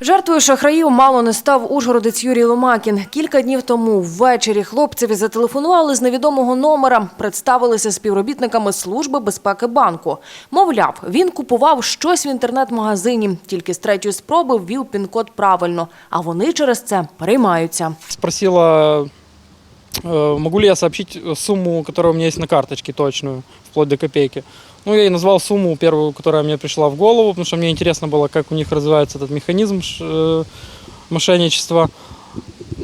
Жертвою шахраїв мало не став ужгородець Юрій Ломакін. Кілька днів тому ввечері хлопцеві зателефонували з невідомого номера, представилися співробітниками Служби безпеки банку. Мовляв, він купував щось в інтернет-магазині, тільки з третьої спроби ввів пін-код правильно, а вони через це переймаються. Спросила, могу ли я сообщить сумму, которая у меня есть на карточке точную, вплоть до копейки. Ну, я ей назвал сумму первую, которая мне пришла в голову, потому что мне интересно было, как у них развивается этот механизм э, мошенничества.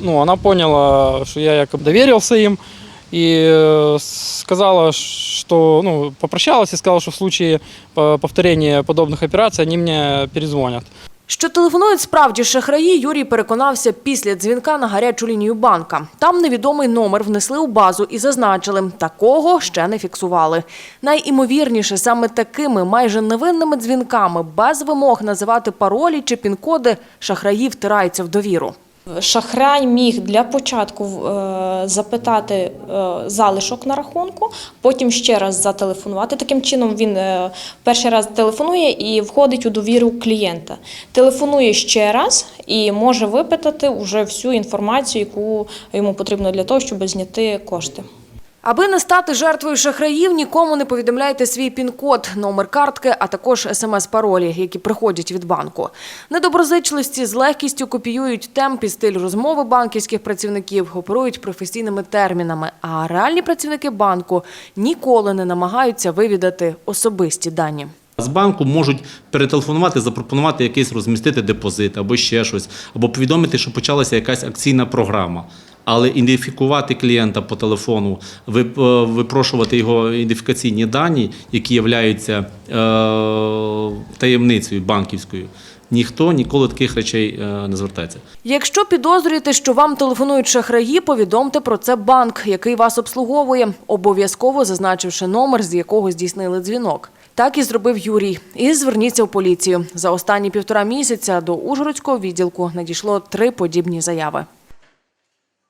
Ну, она поняла, что я якобы доверился им, и э, сказала, что, ну, попрощалась и сказала, что в случае э, повторения подобных операций они мне перезвонят. Що телефонують справді шахраї, Юрій переконався після дзвінка на гарячу лінію банка. Там невідомий номер внесли у базу і зазначили, такого ще не фіксували. Найімовірніше, саме такими майже невинними дзвінками, без вимог називати паролі чи пін-коди, шахраї втираються в довіру. Шахрай міг для початку е, запитати е, залишок на рахунку, потім ще раз зателефонувати. Таким чином він е, перший раз телефонує і входить у довіру клієнта. Телефонує ще раз і може випитати вже всю інформацію, яку йому потрібно для того, щоб зняти кошти. Аби не стати жертвою шахраїв, нікому не повідомляйте свій пін-код, номер картки, а також смс-паролі, які приходять від банку. Недоброзичливці з легкістю копіюють темп і стиль розмови банківських працівників, оперують професійними термінами. А реальні працівники банку ніколи не намагаються вивідати особисті дані. З банку можуть перетелефонувати, запропонувати якийсь розмістити депозит або ще щось, або повідомити, що почалася якась акційна програма. Але ідентифікувати клієнта по телефону, е, випрошувати його ідентифікаційні дані, які являються е, таємницею банківською, ніхто ніколи таких речей е, не звертається. Якщо підозрюєте, що вам телефонують шахраї, повідомте про це банк, який вас обслуговує, обов'язково зазначивши номер, з якого здійснили дзвінок. Так і зробив Юрій. І зверніться в поліцію. За останні півтора місяця до Ужгородського відділку надійшло три подібні заяви.